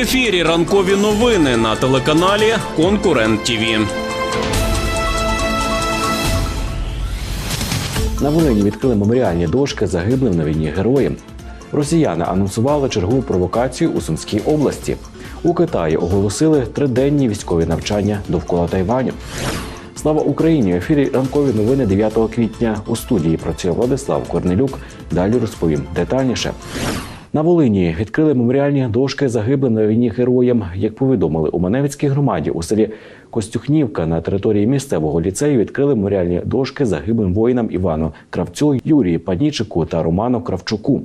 ефірі ранкові новини на телеканалі Конкурент ТІВІ. На Волині відкрили меморіальні дошки загиблим на війні героям. Росіяни анонсували чергову провокацію у Сумській області. У Китаї оголосили триденні військові навчання довкола Тайваню. Слава Україні! В ефірі ранкові новини 9 квітня у студії працює Владислав Корнелюк. Далі розповім детальніше. На Волині відкрили меморіальні дошки загиблим на війні героям. Як повідомили у Маневицькій громаді у селі Костюхнівка на території місцевого ліцею відкрили меморіальні дошки загиблим воїнам Івану Кравцю, Юрію Панічику та Роману Кравчуку.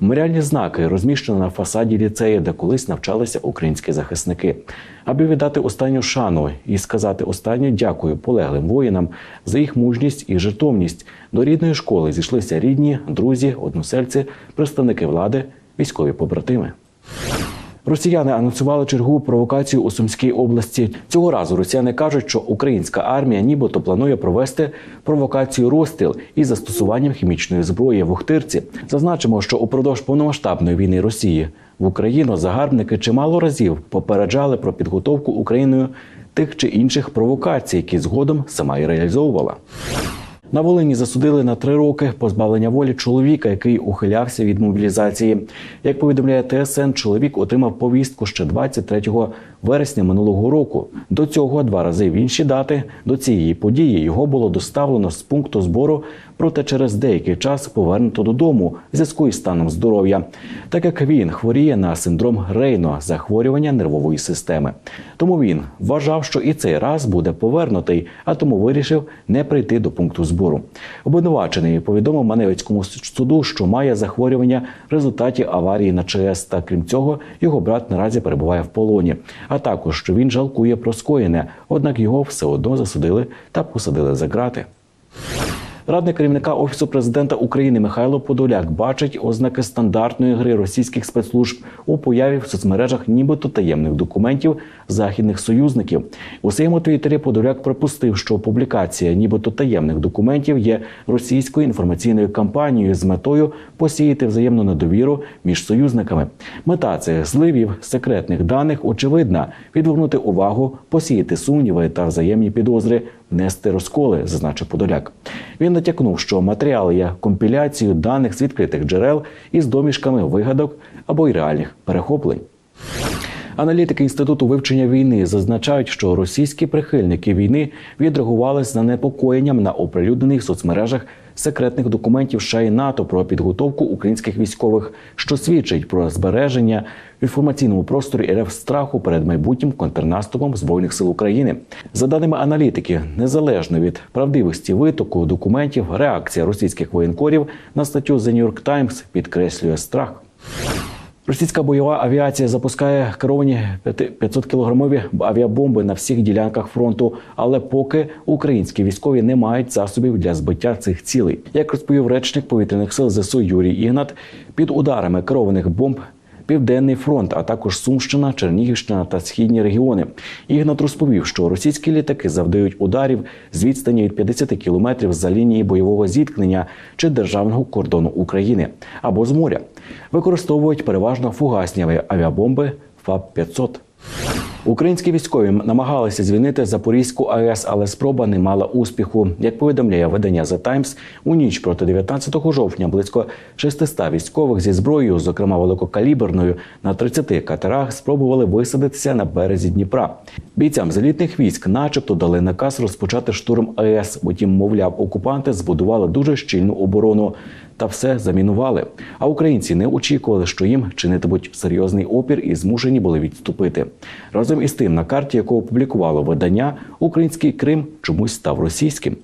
Меморіальні знаки розміщені на фасаді ліцею, де колись навчалися українські захисники, аби віддати останню шану і сказати останнє дякую полеглим воїнам за їх мужність і жертовність. До рідної школи зійшлися рідні, друзі, односельці, представники влади, військові побратими. Росіяни анонсували чергову провокацію у Сумській області. Цього разу росіяни кажуть, що українська армія нібито планує провести провокацію розстріл із застосуванням хімічної зброї в Охтирці. Зазначимо, що упродовж повномасштабної війни Росії в Україну загарбники чимало разів попереджали про підготовку Україною тих чи інших провокацій, які згодом сама і реалізовувала. На Волині засудили на три роки позбавлення волі чоловіка, який ухилявся від мобілізації. Як повідомляє ТСН, чоловік отримав повістку ще 23 вересня минулого року. До цього два рази в інші дати до цієї події його було доставлено з пункту збору, проте через деякий час повернуто додому в зв'язку із станом здоров'я, так як він хворіє на синдром Рейно, захворювання нервової системи. Тому він вважав, що і цей раз буде повернутий, а тому вирішив не прийти до пункту збору. Обвинувачений повідомив Маневицькому суду, що має захворювання в результаті аварії на ЧАЕС. Та крім цього, його брат наразі перебуває в полоні. А також що він жалкує про скоєне, однак його все одно засудили та посадили за ґрати. Радник керівника офісу президента України Михайло Подоляк бачить ознаки стандартної гри російських спецслужб у появі в соцмережах, нібито таємних документів західних союзників. У своєму твіттері Подоляк припустив, що публікація нібито таємних документів є російською інформаційною кампанією з метою посіяти взаємну недовіру між союзниками. Мета цих зливів секретних даних очевидна: відвернути увагу, посіяти сумніви та взаємні підозри внести розколи, зазначив Подоляк. Він натякнув, що матеріал є компіляцією даних з відкритих джерел із домішками вигадок або й реальних перехоплень. Аналітики інституту вивчення війни зазначають, що російські прихильники війни відреагували з занепокоєнням на оприлюднених соцмережах секретних документів США і НАТО про підготовку українських військових, що свідчить про збереження в інформаційному просторі РФ страху перед майбутнім контрнаступом збройних сил України. За даними аналітики, незалежно від правдивості витоку документів, реакція російських воєнкорів на статтю The New York Times підкреслює страх. Російська бойова авіація запускає керовані 500-кілограмові авіабомби на всіх ділянках фронту, але поки українські військові не мають засобів для збиття цих цілей. Як розповів речник повітряних сил ЗСУ Юрій Ігнат, під ударами керованих бомб. Південний фронт, а також Сумщина, Чернігівщина та східні регіони. Ігнат розповів, що російські літаки завдають ударів з відстані від 50 кілометрів за лінії бойового зіткнення чи державного кордону України або з моря. Використовують переважно фугасні авіабомби ФАБ-500. Українські військові намагалися звільнити Запорізьку АЕС, але спроба не мала успіху. Як повідомляє видання The Times, у ніч проти 19 жовтня близько 600 військових зі зброєю, зокрема великокаліберною, на 30 катерах спробували висадитися на березі Дніпра. Бійцям зелітних військ, начебто, дали наказ розпочати штурм АЕС. Утім, мовляв, окупанти збудували дуже щільну оборону та все замінували. А українці не очікували, що їм чинитимуть серйозний опір і змушені були відступити. Разом із тим, на карті, яку опублікувало видання, український Крим чомусь став російським.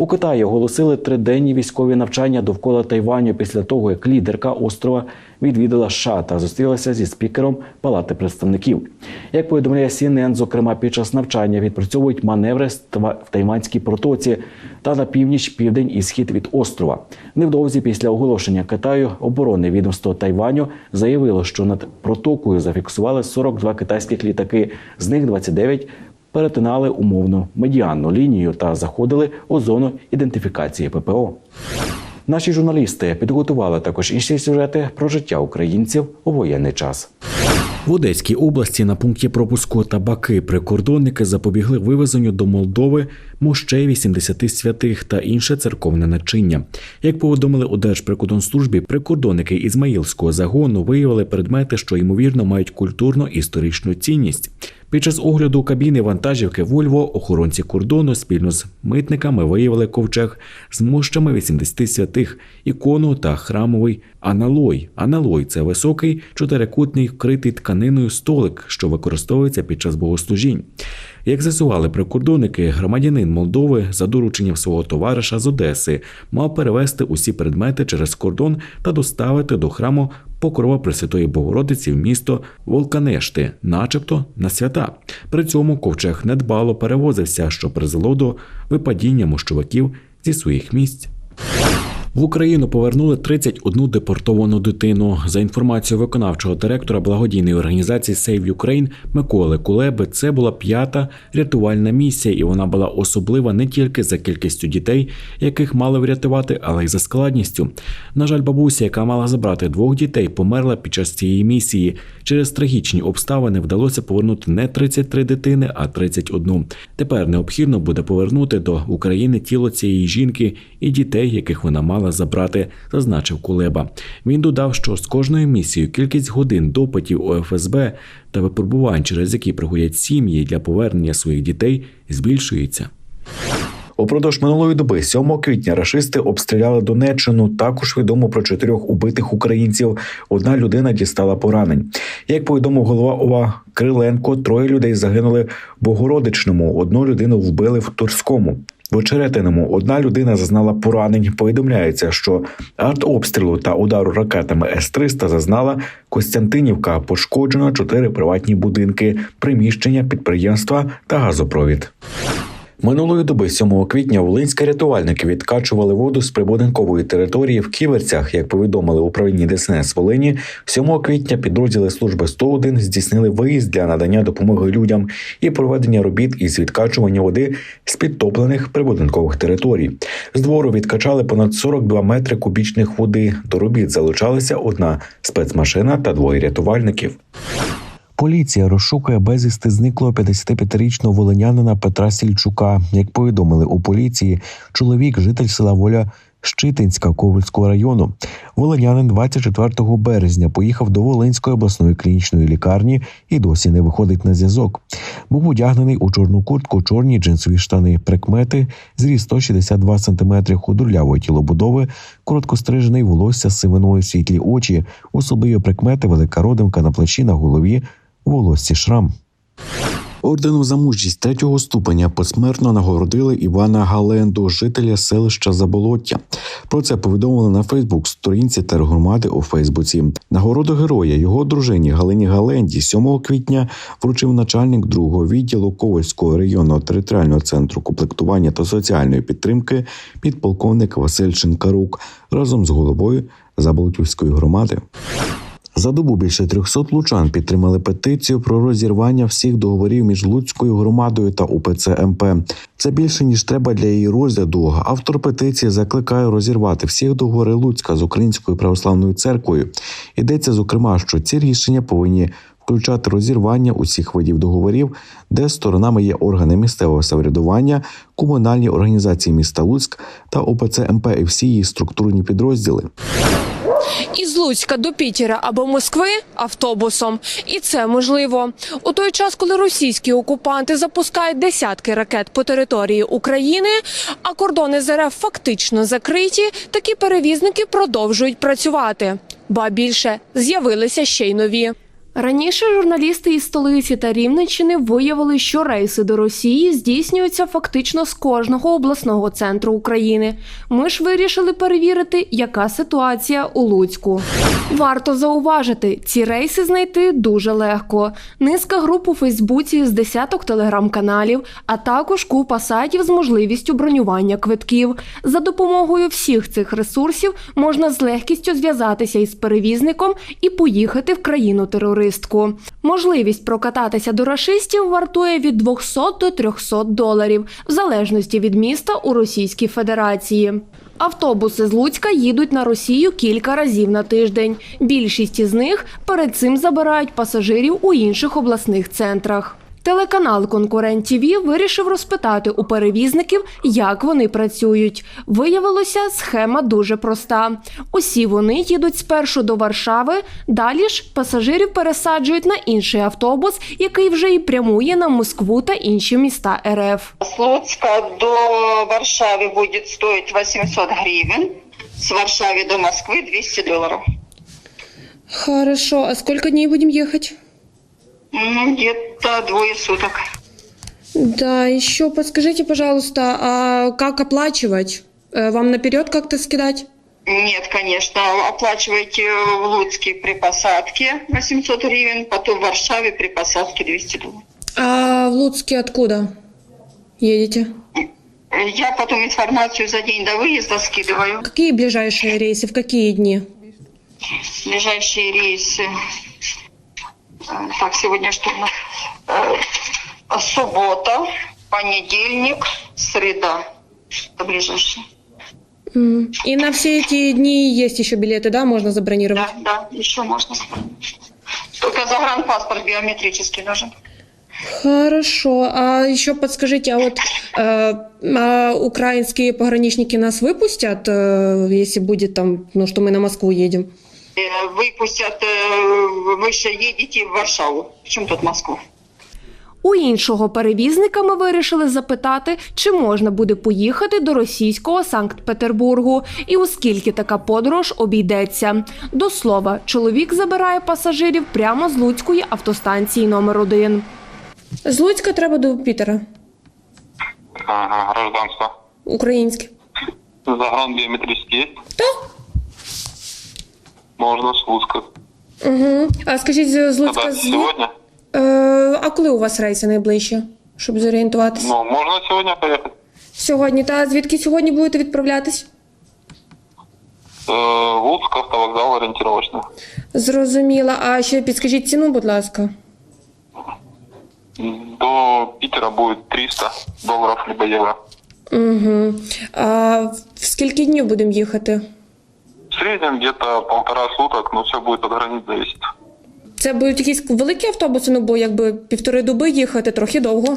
У Китаї оголосили триденні військові навчання довкола Тайваню після того, як лідерка острова відвідала США та зустрілася зі спікером Палати представників. Як повідомляє CNN, зокрема під час навчання відпрацьовують маневри в Тайванській протоці та на північ, південь і схід від острова. Невдовзі після оголошення Китаю оборонне відомство Тайваню заявило, що над протокою зафіксували 42 китайських літаки, з них 29 перетинали умовну медіанну лінію та заходили у зону ідентифікації ППО. Наші журналісти підготували також інші сюжети про життя українців у воєнний час. В Одеській області на пункті пропуску табаки прикордонники запобігли вивезенню до Молдови мощей 80 святих та інше церковне начиння. Як повідомили у Держприкордонслужбі, прикордонники Ізмаїльського загону виявили предмети, що ймовірно мають культурно-історичну цінність. Під час огляду кабіни вантажівки Вольво охоронці кордону спільно з митниками виявили ковчег з мощами 80 святих, ікону та храмовий аналой. Аналой це високий чотирикутний вкритий тканиною столик, що використовується під час богослужінь. Як з'ясували прикордонники, громадянин Молдови за дорученням свого товариша з Одеси мав перевезти усі предмети через кордон та доставити до храму Покрова Пресвятої Богородиці в місто Волканешти, начебто на свята. При цьому ковчег недбало перевозився, що призвело до випадіння мощовиків зі своїх місць. В Україну повернули 31 депортовану дитину. За інформацією виконавчого директора благодійної організації Save Ukraine Миколи Кулеби, це була п'ята рятувальна місія, і вона була особлива не тільки за кількістю дітей, яких мали врятувати, але й за складністю. На жаль, бабуся, яка мала забрати двох дітей, померла під час цієї місії. Через трагічні обставини вдалося повернути не 33 дитини, а 31. Тепер необхідно буде повернути до України тіло цієї жінки і дітей, яких вона мала забрати, зазначив Кулеба. Він додав, що з кожною місією кількість годин допитів у ФСБ та випробувань, через які приходять сім'ї для повернення своїх дітей, збільшується. Упродовж минулої доби, 7 квітня, рашисти обстріляли Донеччину. Також відомо про чотирьох убитих українців. Одна людина дістала поранень. Як повідомив голова ОВА Криленко, троє людей загинули в Богородичному, одну людину вбили в Турському. В Очеретиному одна людина зазнала поранень. Повідомляється, що артобстрілу та удару ракетами С-300 зазнала Костянтинівка. Пошкоджено чотири приватні будинки, приміщення, підприємства та газопровід. Минулої доби, 7 квітня, волинські рятувальники відкачували воду з прибудинкової території в Ківерцях. Як повідомили управлінні ДСНС Волині, 7 квітня підрозділи служби 101 здійснили виїзд для надання допомоги людям і проведення робіт із відкачування води з підтоплених прибудинкових територій. З двору відкачали понад 42 метри кубічних води. До робіт залучалися одна спецмашина та двоє рятувальників. Поліція розшукує безвісти зниклого 55-річного волинянина Петра Сільчука. Як повідомили у поліції, чоловік, житель села Воля Щитинська Ковальського району. Волинянин 24 березня поїхав до Волинської обласної клінічної лікарні і досі не виходить на зв'язок. Був одягнений у чорну куртку, чорні джинсові штани, прикмети, зріст 162 см, худорлявої тілобудови, короткострижений волосся сивиною світлі очі, особливі прикмети, велика родимка на плечі на голові, волоссі шрам. Орденом за мужність третього ступеня посмертно нагородили Івана Галенду, жителя селища Заболоття. Про це повідомили на Фейсбук сторінці тергромади у Фейсбуці. Нагороду героя його дружині Галині Галенді 7 квітня вручив начальник другого відділу Ковальського районного територіального центру комплектування та соціальної підтримки підполковник Василь Шинкарук разом з головою Заболотівської громади. За добу більше 300 лучан підтримали петицію про розірвання всіх договорів між Луцькою громадою та УПЦ МП. Це більше ніж треба для її розгляду. Автор петиції закликає розірвати всіх договори Луцька з Українською православною церквою. Йдеться зокрема, що ці рішення повинні включати розірвання усіх видів договорів, де сторонами є органи місцевого самоврядування, комунальні організації міста Луцьк та ОПЦ МП і всі її структурні підрозділи. Із Луцька до Пітера або Москви автобусом. І це можливо. У той час, коли російські окупанти запускають десятки ракет по території України, а кордони ЗРФ фактично закриті, такі перевізники продовжують працювати. Ба більше з'явилися ще й нові. Раніше журналісти із столиці та Рівненщини виявили, що рейси до Росії здійснюються фактично з кожного обласного центру України. Ми ж вирішили перевірити, яка ситуація у Луцьку. Варто зауважити, ці рейси знайти дуже легко. Низка груп у Фейсбуці з десяток телеграм-каналів, а також купа сайтів з можливістю бронювання квитків. За допомогою всіх цих ресурсів можна з легкістю зв'язатися із перевізником і поїхати в країну терористку. Можливість прокататися до рашистів вартує від 200 до 300 доларів, в залежності від міста у Російській Федерації. Автобуси з Луцька їдуть на Росію кілька разів на тиждень. Більшість із них перед цим забирають пасажирів у інших обласних центрах. Телеканал Конкурент ТІВІ вирішив розпитати у перевізників, як вони працюють. Виявилося, схема дуже проста. Усі вони їдуть спершу до Варшави, далі ж пасажирів пересаджують на інший автобус, який вже і прямує на Москву та інші міста РФ. С Луцка до Варшавы будет стоить 800 гривен. С Варшавы до Москвы 200 долларов. Хорошо, а сколько дней будем ехать? Ну, где-то двое суток. Да, еще подскажите, пожалуйста, а как оплачивать? Э, Вам наперед как-то скидать? Нет, конечно, оплачиваете в Луцке при посадке 800 гривен, потом в Варшаве при посадке 200 долларов. А в Луцке откуда едете? Я потом информацию за день до выезда скидываю. Какие ближайшие рейсы, в какие дни? Ближайшие рейсы. Так, сегодня что у нас? Э, Суббота, понедельник, среда. Это ближайшие. М, И на все эти дни есть еще билеты, да, можно забронировать? Да, да, еще можно. Только загранпаспорт биометрический нужен. Хорошо, а еще подскажите, а вот э, а украинские пограничники нас выпустят, э, если будет там, ну, что мы на Москву едем? Э, Выпустят, э, вы же едете в Варшаву. Причем тут Москву? У іншого перевізника ми вирішили запитати, чи можна буде поїхати до російського Санкт-Петербургу і у скільки така подорож обійдеться. До слова, чоловік забирає пасажирів прямо з Луцької автостанції номер 1 З Луцька треба до Пітера, Ага, гражданство. українське. Загран биометрический есть? Та? Можно с Луцка. Угу. А скажіть, з з Луцька Когда? з... Сегодня? Е, а коли у вас рейси найближче, щоб зорієнтуватися? Ну, можно сегодня поехать. Сьогодні. Та звідки сьогодні будете відправлятись? Э, Луцк, автовокзал ориентировочно. Зрозуміла. А ще підскажіть ціну, будь ласка. До Питера будет 300 долларов либо евро. Угу. А в скільки днів будемо їхати? В среднем где-то полтора суток, но все будет от границ зависеть. Це будуть якісь великі автобуси, ну бо якби півтори доби їхати трохи довго.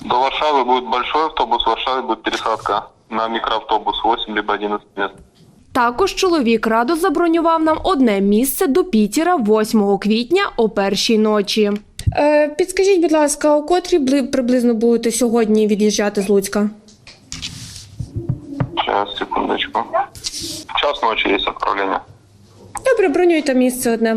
До Варшавы будет большой автобус, в Варшаве будет пересадка на микроавтобус 8 либо 11 мест. Також чоловік радо забронював нам одне місце до Пітера 8 квітня о першій ночі. Е, підскажіть, будь ласка, у котрій бли- приблизно будете сьогодні від'їжджати з Луцька? Сейчас, секундочку. Час ночі есть відправлення. Добре, бронюйте місце одне.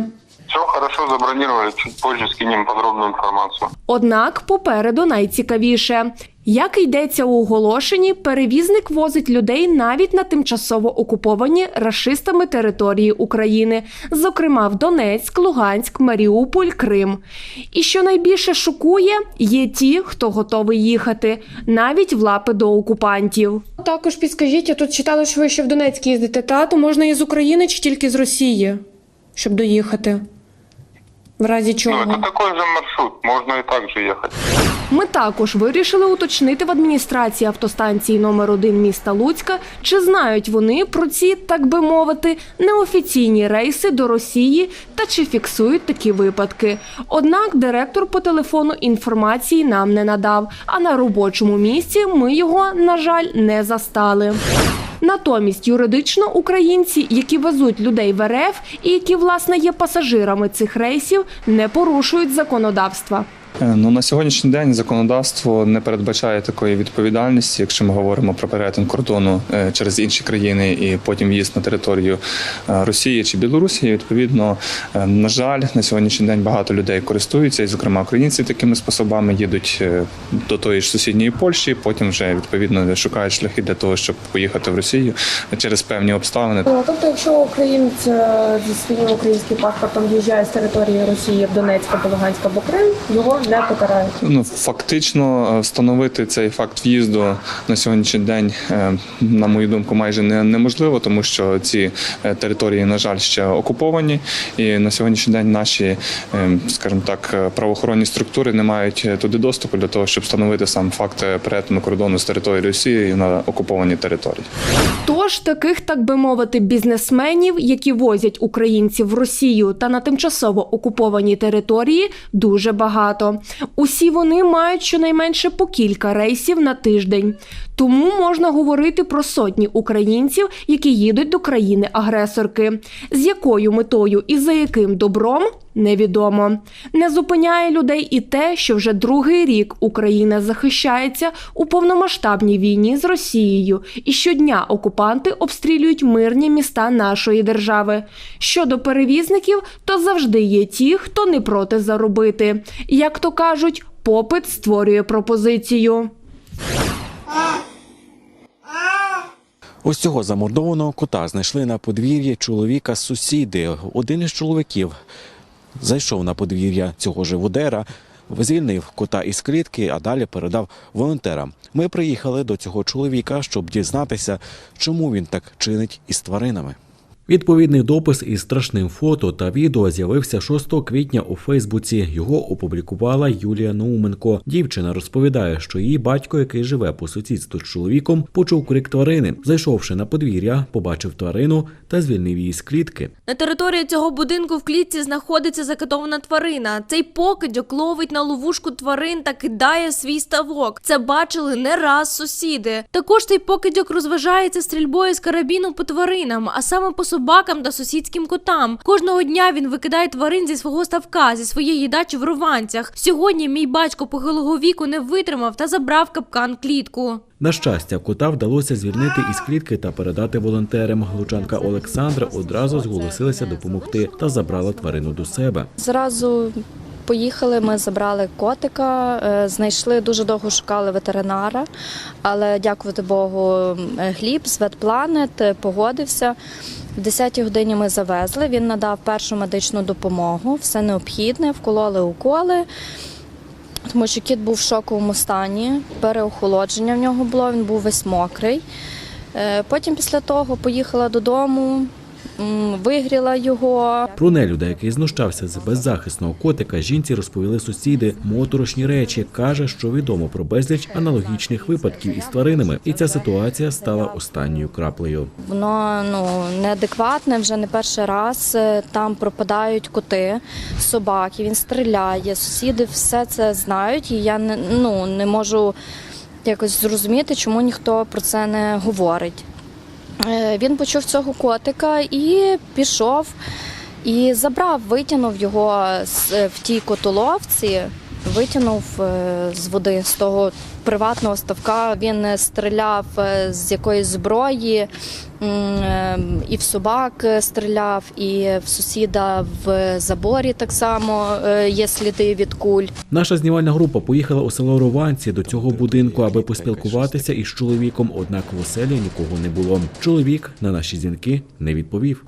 Все хорошо, забронировали. Чуть позже скинем подробную информацию. Однак попереду найцікавіше. Як йдеться у оголошенні, перевізник возить людей навіть на тимчасово окуповані рашистами території України, зокрема в Донецьк, Луганськ, Маріуполь, Крим. І що найбільше шокує, є ті, хто готовий їхати, навіть в лапи до окупантів. Також підскажіть, я тут читала, що ви ще в Донецьк їздите. Та то можна і з України чи тільки з Росії, щоб доїхати. В разі чого. Ну, это такой же маршрут, можно и так же ехать. Ми також вирішили уточнити в адміністрації автостанції номер 1 міста Луцька, чи знають вони про ці, так би мовити, неофіційні рейси до Росії та чи фіксують такі випадки. Однак директор по телефону інформації нам не надав, а на робочому місці ми його, на жаль, не застали. Натомість юридично українці, які везуть людей в РФ і які власне є пасажирами цих рейсів, не порушують законодавства. Е, Ну на сьогоднішній день законодавство не передбачає такої відповідальності, якщо ми говоримо про перетин кордону е, через інші країни і потім в'їзд на територію е, Росії чи Білорусі. Відповідно, на жаль, на сьогоднішній день багато людей користуються, і, зокрема, українці такими способами їдуть до тої ж сусідньої Польщі. Потім вже відповідно шукають шляхи для того, щоб поїхати в Росію через певні обставини. Тобто, якщо українець зі своїм українським паспортом в'їжджає з території Росії в Донецьк або або Крим, його не покарають. Ну фактично е, встановити цей факт в'їзду на сьогоднішній день, е, на мою думку, майже не, неможливо, тому що ці е, території, на жаль, ще окуповані, і на сьогоднішній день наші, скажімо так, правоохоронні структури не мають туди доступу для того, щоб встановити сам факт перетину кордону з території Росії на окуповані території. Тож таких, так би мовити, бізнесменів, які возять українців в Росію та на тимчасово окуповані території, дуже багато. Усі вони мають щонайменше по кілька рейсів на тиждень. Тому можна говорити про сотні українців, які їдуть до країни-агресорки. З якою метою і за яким добром невідомо. Не зупиняє людей і те, що вже другий рік Україна захищається у повномасштабній війні з Росією, і щодня окупанти обстрілюють мирні міста нашої держави. Щодо перевізників, то завжди є ті, хто не проти заробити. Як то кажуть, попит створює пропозицію. Ось цього замордованого кота знайшли на подвір'ї чоловіка сусіди. Один із чоловіків зайшов на подвір'я цього живодера, звільнив кота із клітки, а далі передав волонтерам. Ми приїхали до цього чоловіка, щоб дізнатися, чому він так чинить із тваринами. Відповідний допис із страшним фото та відео з'явився 6 квітня у Фейсбуці. Його опублікувала Юлія Науменко. Дівчина розповідає, що її батько, який живе по сусідству з чоловіком, почув крик тварини. Зайшовши на подвір'я, побачив тварину та звільнив її з клітки. На території цього будинку в клітці знаходиться закатована тварина. Цей покидьок ловить на ловушку тварин та кидає свій ставок. Це бачили не раз сусіди. Також цей покидьок розважається стрільбою з карабіну по тваринам, а саме по собакам та сусідським котам. Кожного дня він викидає тварин зі свого ставка, зі своєї дачі в Рованцях. Сьогодні мій батько похилого віку не витримав та забрав капкан клітку. На щастя, кота вдалося звільнити із клітки та передати волонтерам. Лучанка Олександра одразу зголосилася допомогти та забрала тварину до себе. Зразу поїхали, ми забрали котика, е, знайшли дуже довго шукали ветеринара, але дякувати Богу, е, Гліб з Ветпланет е, погодився. В 10-й годині ми завезли. Він надав першу медичну допомогу, все необхідне, вкололи уколи. Тому що кіт був в шоковому стані, переохолодження в нього було, він був весь мокрий. Е, Потім після того поїхала додому, вигріла його. Про нелюда, який знущався з беззахисного котика, жінці розповіли сусіди. Моторошні речі каже, що відомо про безліч аналогічних випадків із тваринами, і ця ситуація стала останньою краплею. Воно ну неадекватне вже не перший раз. Е, Там пропадають коти, собаки. Він стріляє. Сусіди все це знають, і я не ну не можу якось зрозуміти, чому ніхто про це не говорить. Е, Він почув цього котика і пішов і забрав, витягнув його з- в тій котоловці, витягнув е, з води з того приватного ставка. Він е, стріляв е, з якоїсь зброї, і в собак стріляв, і в сусіда в заборі так само є сліди від куль. Наша знімальна група поїхала у село Рованці до цього будинку, аби поспілкуватися із чоловіком. Однак в оселі нікого не було. Чоловік на наші дзвінки не відповів.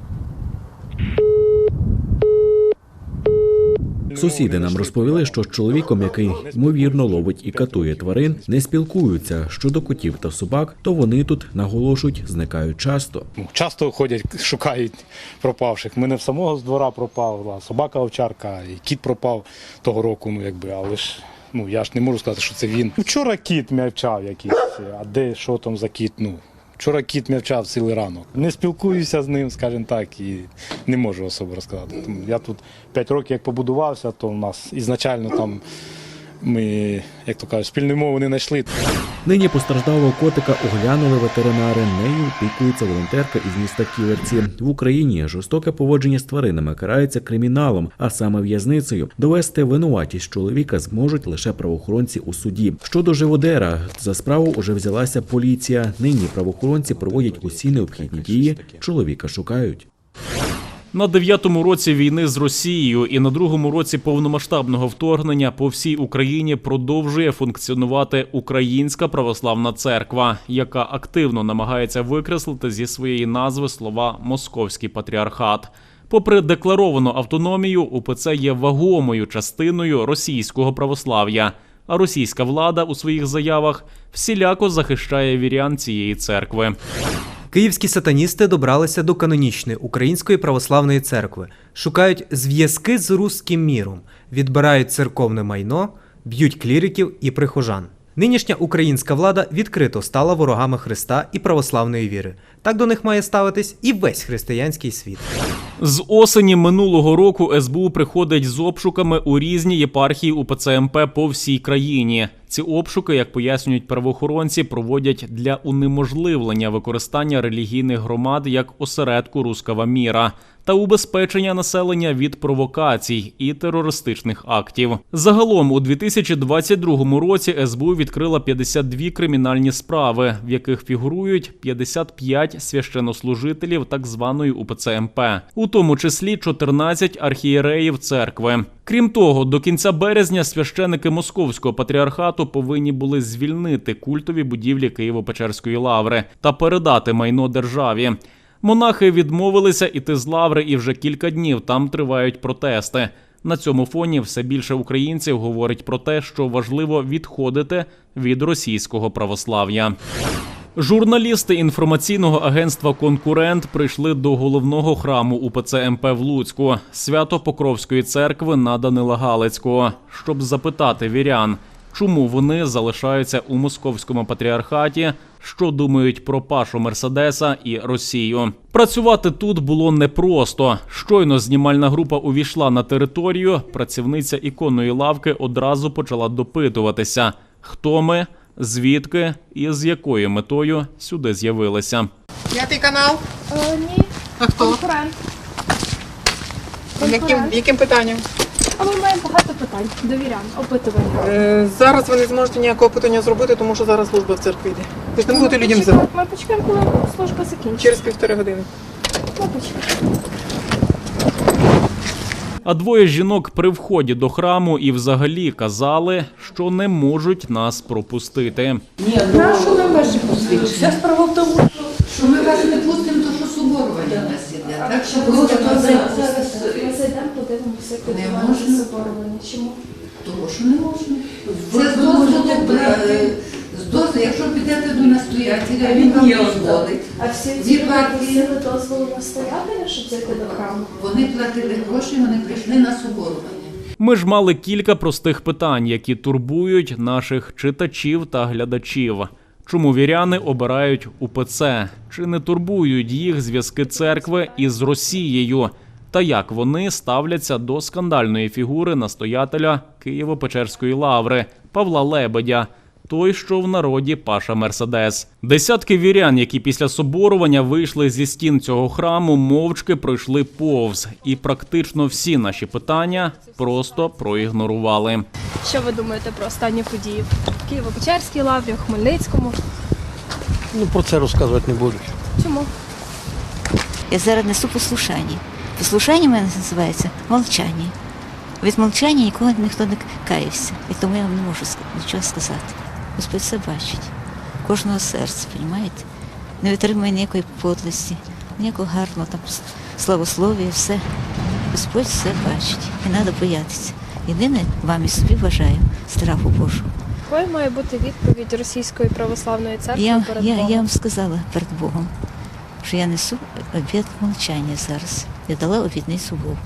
Сусіди нам розповіли, що з чоловіком, який ймовірно ловить і катує тварин, не спілкуються. Щодо котів та собак, то вони тут наголошують, зникають часто. Ну, часто ходять, шукають пропавших. Мене в самого з двора пропала собака овчарка, і кіт пропав того року, ну якби, але ж. Ну, я ж не можу сказати, що це він. Вчора кіт м'явчав якийсь, а де що там за кіт? Ну, вчора кіт м'явчав цілий ранок. Не спілкуюся з ним, скажімо так, і не можу особо розказати. Я тут 5 років як побудувався, то в нас ізначально там ми, як то кажуть, спільної мови не знайшли. Нині постраждалого котика оглянули ветеринари. Нею опікується волонтерка із міста Ківерці. В Україні жорстоке поводження з тваринами карається криміналом, а саме в'язницею. Довести винуватість чоловіка зможуть лише правоохоронці у суді. Щодо живодера, за справу уже взялася поліція. Нині правоохоронці проводять усі необхідні дії. Чоловіка шукають. На дев'ятому році війни з Росією і на другому році повномасштабного вторгнення по всій Україні продовжує функціонувати Українська православна церква, яка активно намагається викреслити зі своєї назви слова Московський патріархат. Попри декларовану автономію, УПЦ є вагомою частиною російського православ'я. А російська влада у своїх заявах всіляко захищає вірян цієї церкви. Київські сатаністи добралися до канонічної Української православної церкви, шукають зв'язки з руським міром, відбирають церковне майно, б'ють кліриків і прихожан. Нинішня українська влада відкрито стала ворогами Христа і православної віри. Так до них має ставитись і весь християнський світ. З осені минулого року СБУ приходить з обшуками у різні єпархії УПЦ МП по всій країні. Ці обшуки, як пояснюють правоохоронці, проводять для унеможливлення використання релігійних громад як осередку рускава міра та убезпечення населення від провокацій і терористичних актів. Загалом у 2022 році СБУ відкрила 52 кримінальні справи, в яких фігурують 55 священнослужителів так званої УПЦ МП, у тому числі 14 архієреїв церкви. Крім того, до кінця березня священики Московського патріархату повинні були звільнити культові будівлі Києво-Печерської лаври та передати майно державі. Монахи відмовилися іти з лаври, і вже кілька днів там тривають протести. На цьому фоні все більше українців говорить про те, що важливо відходити від російського православ'я. Журналісти інформаційного агентства Конкурент прийшли до головного храму УПЦ МП в Луцьку, свято Покровської церкви на Данила Галицького, щоб запитати вірян, чому вони залишаються у московському патріархаті, що думають про Пашу Мерседеса і Росію. Працювати тут було непросто. Щойно знімальна група увійшла на територію. Працівниця іконної лавки одразу почала допитуватися, хто ми, звідки і з якою метою сюди з'явилися. П'ятий канал? Е, ні, А хто? конкурент. Яким, яким питанням? А ми маємо багато питань до вірян, опитування. Е, зараз ви не зможете ніякого питання зробити, тому що зараз служба в церкві йде. Ви ж не будете людям. Ми почекаємо, коли служба закінчиться. Через півтори години. Ми почекаємо. А двоє жінок при вході до храму і взагалі казали, що не можуть нас пропустити. Ні, Нашу ми ваші посвідчення? Вся справа в тому, що ми вас не пустимо, то що соборування у нас іде. Так що ви готові. Ми зайдемо, подивимося, відбувається можна. соборування. Чому? Тому що не можна. Це дозволу З якщо підете до настоятеля, він вам дозволить. А всі ці партії. дозволу настоятеля, щоб зайти до храму? Вони платили гроші, вони прийшли на соборування. Ми ж мали кілька простих питань, які турбують наших читачів та глядачів. Чому віряни обирають УПЦ? Чи не турбують їх зв'язки церкви із Росією? Та як вони ставляться до скандальної фігури настоятеля Києво-Печерської лаври Павла Лебедя? Той, що в народі Паша Мерседес. Десятки вірян, які після соборування вийшли зі стін цього храму, мовчки пройшли повз, і практично всі наші питання просто проігнорували. Що ви думаєте про останні події в Києво-Печерській лаврі, у Хмельницькому? Ну, про це розказувати не буду. Чому? Я зараз несу послушання. Послушання мене називається мовчання. Від мовчання нікого ніхто не каявся. І тому я вам не можу нічого сказати. Господь все бачить. Кожного серця, розумієте? Не витримує ніякої подлості, ніякого гарного там славослов'я, все. Господь все бачить. Не треба боятися. Єдине вам і собі бажаю страху Божого. Якою має бути відповідь Російської православної церкви Я, перед я, Богом? я вам сказала перед Богом, що я несу обід мовчання зараз. Я дала обідницю Богу.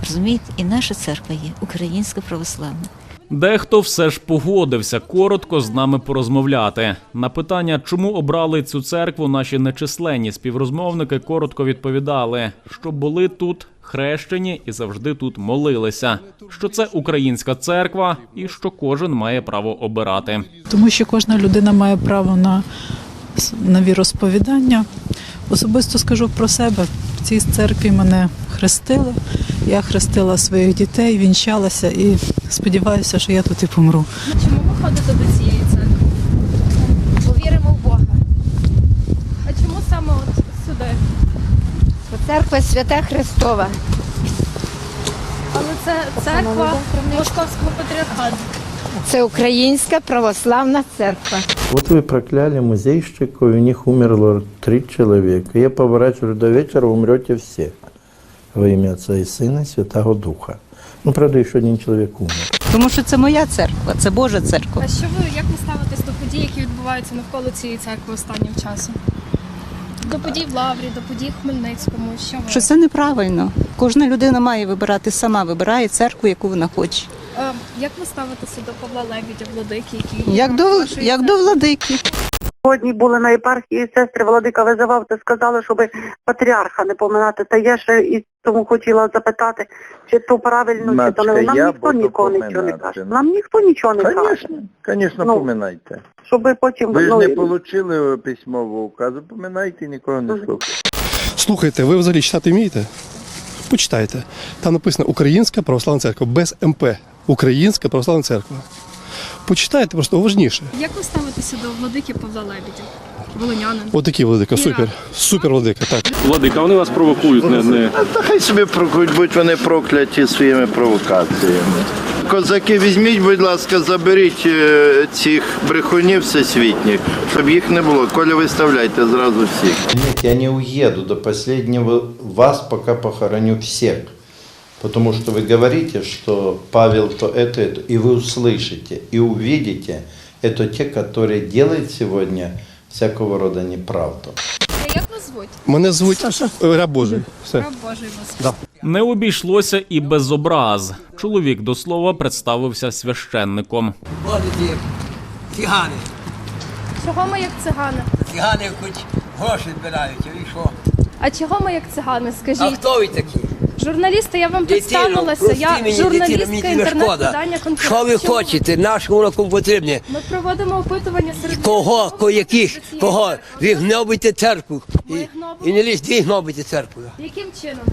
Розумієте, і наша церква є українська православна. Дехто все ж погодився коротко з нами порозмовляти. На питання, чому обрали цю церкву, наші нечисленні співрозмовники коротко відповідали, що були тут хрещені і завжди тут молилися. Що це українська церква, і що кожен має право обирати. тому що кожна людина має право на, на віросповідання. Особисто скажу про себе. Цій церкві мене хрестили. Я хрестила своїх дітей, вінчалася і сподіваюся, що я тут і помру. Чому ви ходите до цієї церкви? Бо віримо в Бога. А чому саме от сюди? Церква Свята Христова. Але це церква Московського патріархату. Це Українська православна церква. Вот вы прокляли музейщиков, и у них умерло три человека. Я поворачиваю до вечера, умрете все. Во ім'я Отця і Сина і Святого Духа. Ну, правда, ще один чоловік умер. Тому що це моя церква, це Божа церква. А що ви як ви ставитесь до подій, які відбуваються навколо цієї церкви останнім часом? До подій в Лаврі, до подій в Хмельницькому. Що ви? Що це неправильно. Кожна людина має вибирати сама, вибирає церкву, яку вона хоче. Е, як ви ставитеся до Павла Лебідя, владики, який Як до, як до владики. Сьогодні були на єпархії, сестри Владика визивав, та сказали, щоб патріарха не поминати. Та я ще і тому хотіла запитати, чи то правильно, чи то не нам я ніхто нікого нічого не каже. Нам ніхто нічого не каже. Конечно, конечно, Ну, поминайте. Щоб потім Ви ж не і- отримали письмового указу, поминайте, нікого не слухайте. Слухайте, ви взагалі читати вмієте? Почитайте. Там написано Українська православна церква без МП. Українська православна церква. Почитайте просто уважніше. Як ви ставитеся до владики Павла Лебідя? Волинянин. Отакі владика, супер. Супер владика, так. Владика, вони вас провокують, не, не... Та хай собі провокують, будь вони прокляті своїми провокаціями. Козаки, візьміть, будь ласка, заберіть е, цих брехунів всесвітніх, щоб їх не було. Коля виставляйте зразу всіх. Нет, я не уеду до последнего. Вас пока похороню всех. Потому что вы говорите, что Павел то это, это, и вы услышите, и увидите, это те, которые делают сегодня всякого рода неправду. Як вас звуть? Мене звуть е, Раб Божий. Все. Раб Божий вас. Да. Не обійшлося і без образ. Чоловік до слова представився священником. Ходите цигани. Чого ми як цигани? Цигани хоч гроші збирають, і що? А чого ми як цигани? А Скажіть. хто ви такі? Журналісти, я вам Дитино, представилася. Я журналістка інтернет-видання Що ви хочете? Нашому року потрібні. Ми проводимо опитування серед Кого? Ко яких? Кого? Ви гнобите церкву. І, і не лізь, ви гнобите церкву. Яким чином?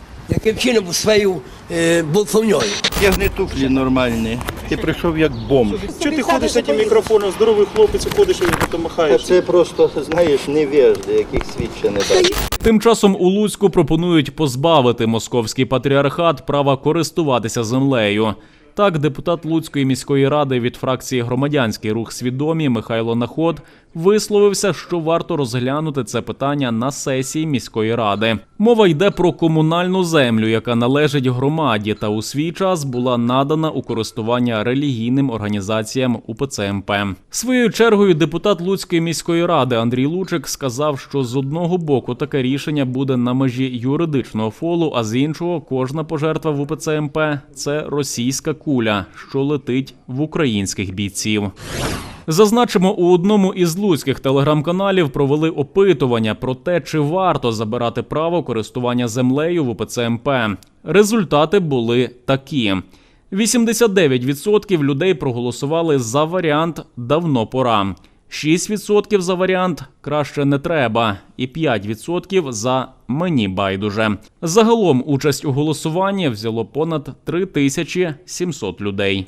Яким чином своєю е, болтовньою? Я не туфлі нормальні. Ти прийшов як бомж. Чого ти ходиш з цим мікрофоном, здоровий хлопець, ходиш і потім махаєш? Це просто, знаєш, невежди, яких свідче не дають. Тим часом у Луцьку пропонують позбавити московський патріархат права користуватися землею. Так, депутат Луцької міської ради від фракції Громадянський рух свідомі Михайло Наход висловився, що варто розглянути це питання на сесії міської ради. Мова йде про комунальну землю, яка належить громаді, та у свій час була надана у користування релігійним організаціям УПЦ МП. Своєю чергою депутат Луцької міської ради Андрій Лучик сказав, що з одного боку таке рішення буде на межі юридичного фолу, а з іншого кожна пожертва в УПЦ МП – це російська куля, що летить в українських бійців. Зазначимо, у одному із луцьких телеграм-каналів провели опитування про те, чи варто забирати право користування землею в УПЦ МП. Результати були такі: 89% людей проголосували за варіант давно пора. 6% за варіант краще не треба, і 5% за мені байдуже. Загалом участь у голосуванні взяло понад 3700 людей.